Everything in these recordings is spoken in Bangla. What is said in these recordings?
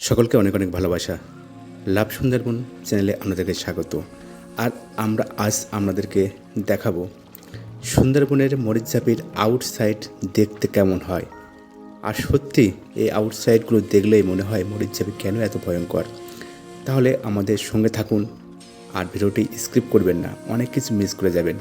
সকলকে অনেক অনেক ভালোবাসা। লাভ সুন্দরবন চ্যানেলে আপনাদেরকে স্বাগত। আর আমরা আজ আপনাদেরকে দেখাবো সুন্দরবনের মরিচঝাপির আউটসাইড দেখতে কেমন হয়। আর সত্যি, এই আউটসাইডগুলো দেখলেই মনে হয় মরিচঝাপি কেন এত ভয়ঙ্কর? তাহলে আমাদের সঙ্গে থাকুন আর ভিডিওটি স্ক্রিপ্ট করবেন না, অনেক কিছু মিস করে যাবেন।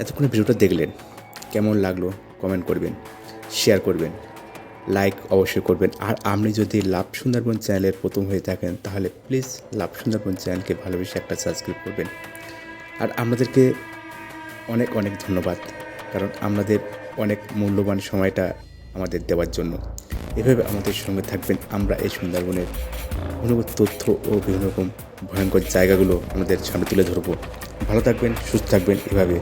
এতক্ষণ ভিডিওটা দেখলেন। কেমন লাগল কমেন্ট করবেন শেয়ার করবেন লাইক অবশ্যই করবেন। আর আপনি যদি লাভ সুন্দরবন চ্যানেলের প্রথম হয়ে থাকেন, তাহলে প্লিজ লাভ সুন্দরবন চ্যানেলকে ভালোবেসে একটা সাবস্ক্রাইব করবেন। আর আমাদেরকে অনেক অনেক ধন্যবাদ, কারণ আমাদের অনেক মূল্যবান সময়টা আমাদের দেওয়ার জন্য। এভাবে আমাদের সঙ্গে থাকবেন আমরা এই সুন্দরবনের অনুভূত তথ্য ও বিভিন্ন রকম ভয়ঙ্কর জায়গাগুলো আমাদের সামনে তুলে ধরবো। ভালো থাকবেন, সুস্থ থাকবেন, এভাবে